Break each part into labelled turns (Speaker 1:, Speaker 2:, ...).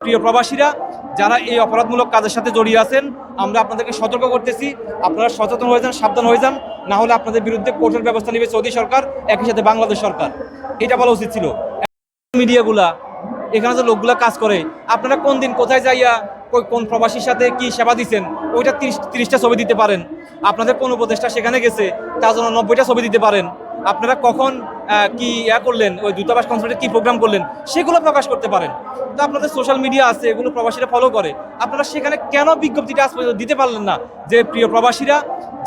Speaker 1: প্রিয় প্রবাসীরা, যারা এই অপরাধমূলক কাজের সাথে জড়িয়ে আছেন, আমরা আপনাদেরকে সতর্ক করতেছি। আপনারা সচেতন হয়ে যান, সাবধান হয়ে যান। না হলে আপনাদের বিরুদ্ধে কঠোর ব্যবস্থা নেবে সৌদি সরকার, একই সাথে বাংলাদেশ সরকার। এটা বলা উচিত ছিল। মিডিয়াগুলা, এখানে যে লোকগুলা কাজ করে, আপনারা কোন দিন কোথায় যাইয়া কোন প্রবাসীর সাথে কি সেবা দিচ্ছেন ওইটা তিরিশ, তিরিশটা ছবি দিতে পারেন। আপনাদের কোন উপদেষ্টা সেখানে গেছে, তার জন্য নব্বইটা ছবি দিতে পারেন। আপনারা কখন কি ইয়া করলেন, ওই দূতাবাস কনসার্টে কি প্রোগ্রাম করলেন, সেগুলো প্রকাশ করতে পারেন। তো আপনাদের সোশ্যাল মিডিয়া আছে, এগুলো প্রবাসীরা ফলো করে। আপনারা সেখানে কেন বিজ্ঞপ্তিটা আজ পর্যন্ত দিতে পারলেন না? যে প্রিয় প্রবাসীরা,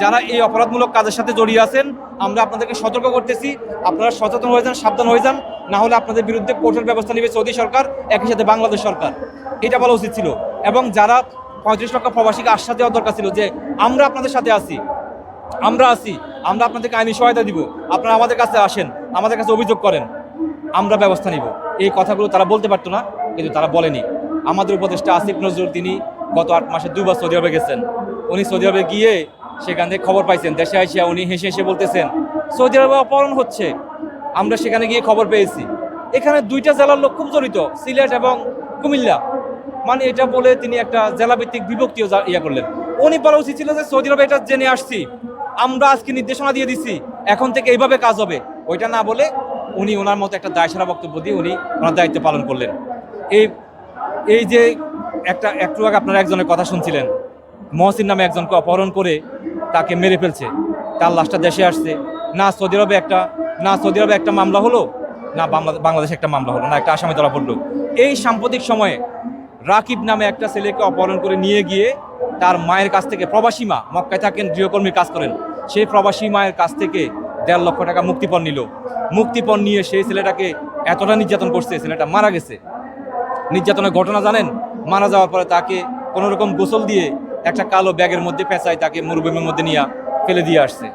Speaker 1: যারা এই অপরাধমূলক কাজের সাথে জড়িয়ে আছেন, আমরা আপনাদেরকে সতর্ক করতেছি। আপনারা সচেতন হয়ে যান, সাবধান হয়ে যান। না হলে আপনাদের বিরুদ্ধে কঠোর ব্যবস্থা নেবে সৌদি সরকার, একই সাথে বাংলাদেশ সরকার। এটা বলা উচিত ছিল। এবং যারা পঁয়ত্রিশ লক্ষ প্রবাসীকে আশ্বাস দেওয়া দরকার ছিল যে, আমরা আপনাদের সাথে আছি। আমরা আছি, আমরা আপনাদেরকে আইনি সহায়তা দিব। আপনারা আমাদের কাছে আসেন, আমাদের কাছে অভিযোগ করেন, আমরা ব্যবস্থা নিব। এই কথাগুলো তারা বলতে পারতো না, কিন্তু তারা বলেনি। আমাদের উপদেষ্টা আসিফ নজরুল, তিনি গত আট মাসে দুবার সৌদি আরবে গেছেন। উনি সৌদি আরবে গিয়ে সেখান থেকে খবর পাইছেন, দেশে আসিয়া উনি হেসে হেসে বলতেছেন, সৌদি আরবে অপহরণ হচ্ছে। আমরা সেখানে গিয়ে খবর পেয়েছি। এখানে দুইটা জেলার লোক খুব জড়িত, সিলেট এবং কুমিল্লা। মানে এটা বলে তিনি একটা জেলাভিত্তিক বিভক্তিও ইয়া করলেন। উনি বলা উচিত ছিল যে সৌদি আরবে এটা জেনে আসছি। আমরা আজকে নির্দেশনা দিয়ে দিচ্ছি এখন থেকে এইভাবে কাজ হবে। ওইটা না বলে উনি ওনার মতো একটা দায়সারা বক্তব্য দিয়ে উনি ওনার দায়িত্ব পালন করলেন। এই এই যে একটা, একটু আগে আপনারা একজনের কথা শুনছিলেন, মহসিন নামে একজনকে অপহরণ করে তাকে মেরে ফেলছে, তার লাশটা দেশে আসছে। না সৌদি আরবে একটা, না সৌদি আরবে একটা মামলা হলো, না বাংলা- বাংলাদেশে একটা মামলা হলো, না একটা আসামি ধরা পড়ল। এই সাম্প্রতিক সময়ে রাকিব নামে একটা ছেলেকে অপহরণ করে নিয়ে গিয়ে তার মায়ের কাছ থেকে, প্রবাসী মা, মক্কায় থাকেন, গৃহকর্মীর কাজ করেন। সেই প্রবাসী মায়ের কাছ থেকে দেড় লক্ষ টাকা মুক্তিপণ নিল। মুক্তিপণ নিয়ে সেই ছেলেটাকে এতটা নির্যাতন করছে, ছেলেটা মারা গেছে। নির্যাতনের ঘটনা জানেন? মারা যাওয়ার পরে তাকে কোনো রকম গোসল দিয়ে একটা কালো ব্যাগের মধ্যে পেঁচায় তাকে মরুভূমির মধ্যে নিয়ে ফেলে দিয়ে আসছে।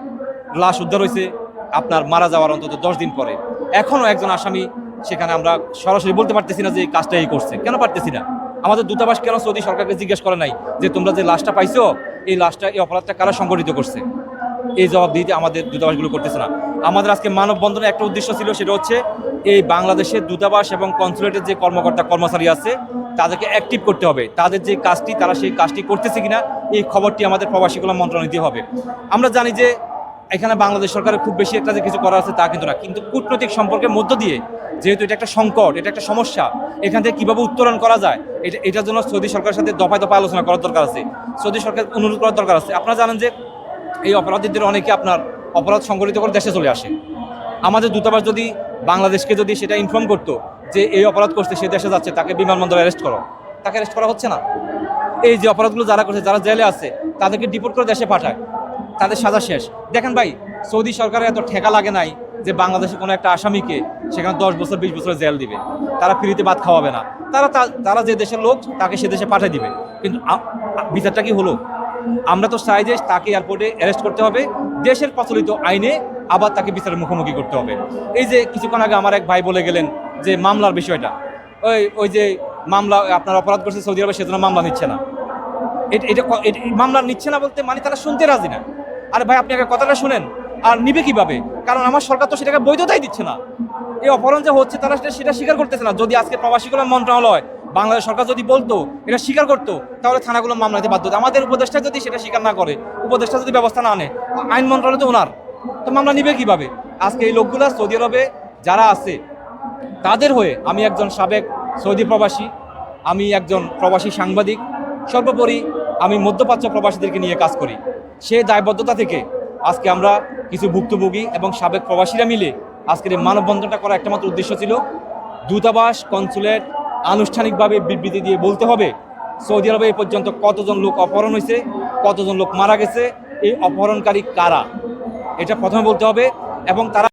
Speaker 1: লাশ উদ্ধার হয়েছে আপনার মারা যাওয়ার অন্তত দশ দিন পরে। এখনও একজন আসামি, সেখানে আমরা সরাসরি বলতে পারতেছি না যে এই কাজটা এই করছে। কেন পারতেছি না? আমাদের দূতাবাস কেন সৌদি সরকারকে জিজ্ঞেস করে নাই যে তোমরা যে লাশটা পাইছো, এই লাশটা, এই অপরাধটা কারা সংগঠিত করছে? এই জবাব দিতে আমাদের দূতাবাসগুলো করতেছে না। আমাদের আজকে মানববন্ধনের একটা উদ্দেশ্য ছিল, সেটা হচ্ছে এই বাংলাদেশের দূতাবাস এবং কনসুলেটের যে কর্মকর্তা, কর্মচারী আছে, তাদেরকে অ্যাক্টিভ করতে হবে। তাদের যে কাজটি, তারা সেই কাজটি করতেছে কিনা, এই খবরটি আমাদের প্রবাসীগুলো মন্ত্রণালয় দিতে হবে। আমরা জানি যে এখানে বাংলাদেশ সরকারের খুব বেশি একটা যে কিছু করা আছে তা কিন্তু না। কিন্তু কূটনৈতিক সম্পর্কের মধ্য দিয়ে যেহেতু এটা একটা সংকট, এটা একটা সমস্যা, এখান থেকে কীভাবে উত্তরণ করা যায়, এটা, এটার জন্য সৌদি সরকারের সাথে দফায় দফায় আলোচনা করার দরকার আছে, সৌদি সরকার অনুরোধ করার দরকার আছে। আপনারা জানেন যে এই অপরাধীদের অনেকে আপনার অপরাধ সংগঠিত করে দেশে চলে আসে। আমাদের দূতাবাস যদি বাংলাদেশকে যদি সেটা ইনফর্ম করতো যে এই অপরাধ করছে, সে দেশে যাচ্ছে, তাকে বিমানবন্দরে অ্যারেস্ট করো তাকে অ্যারেস্ট করা হচ্ছে না। এই যে অপরাধগুলো যারা করছে, যারা জেলে আছে, তাদেরকে ডিপোর্ট করে দেশে পাঠায়। তাদের সাজা শেষ। দেখেন ভাই, সৌদি সরকারের এত ঠেকা লাগে নাই যে বাংলাদেশে কোনো একটা আসামিকে সেখানে দশ বছর, বিশ বছর জেল দিবে। তারা ফ্রিতে ভাত খাওয়াবে না। তারা তারা যে দেশের লোক, তাকে সে দেশে পাঠিয়ে দিবে। কিন্তু বিচারটা কি হলো? আমরা তো চাই যে তাকে এয়ারপোর্টে অ্যারেস্ট করতে হবে। দেশের প্রচলিত আইনে আবার তাকে বিচারের মুখোমুখি করতে হবে। এই যে কিছুক্ষণ আগে আমার এক ভাই বলে গেলেন যে মামলার বিষয়টা। ওই ওই যে মামলা, আপনার অপরাধ করছে সৌদি আরবে, সেজন্য মামলা নিচ্ছে না। এটা, এটা- মামলা নিচ্ছে না বলতে মানে তারা শুনতে রাজি না। আরে ভাই, আপনি আগে কথাটা শুনেন। আর নিবে কীভাবে? কারণ আমার সরকার তো সেটাকে বৈধতাই দিচ্ছে না। এই অপহরণ যে হচ্ছে, তারা সেটা- সেটা স্বীকার করতেছে না। যদি আজকে প্রবাসী কল্যাণ মন্ত্রণালয়, বাংলাদেশ সরকার যদি বলতো, এটা স্বীকার করতো, তাহলে থানাগুলো মামলা নিতে বাধ্য আমাদের উপদেষ্টা যদি সেটা স্বীকার না করে, উপদেষ্টা যদি ব্যবস্থা না আনে, আইন মন্ত্রণালয় তো ওনার। তো মামলা নিবে কীভাবে? আজকে এই লোকগুলো সৌদি আরবে যারা আছে, তাদের হয়ে আমি একজন সাবেক সৌদি প্রবাসী, আমি একজন প্রবাসী সাংবাদিক, সর্বোপরি আমি মধ্যপ্রাচ্য প্রবাসীদেরকে নিয়ে কাজ করি। সেই দায়বদ্ধতা থেকে আজকে আমরা কিছু ভুক্তভোগী এবং সাবেক প্রবাসীরা মিলে আজকের এই মানববন্ধনটা করার একটা মাত্র উদ্দেশ্য ছিল। দূতাবাস কনসুলেট আনুষ্ঠানিকভাবে বিবৃতি দিয়ে বলতে হবে, সৌদি আরবে এ পর্যন্ত কতজন লোক অপহরণ হয়েছে, কতজন লোক মারা গেছে, এই অপহরণকারী কারা? এটা প্রথমে বলতে হবে এবং তারা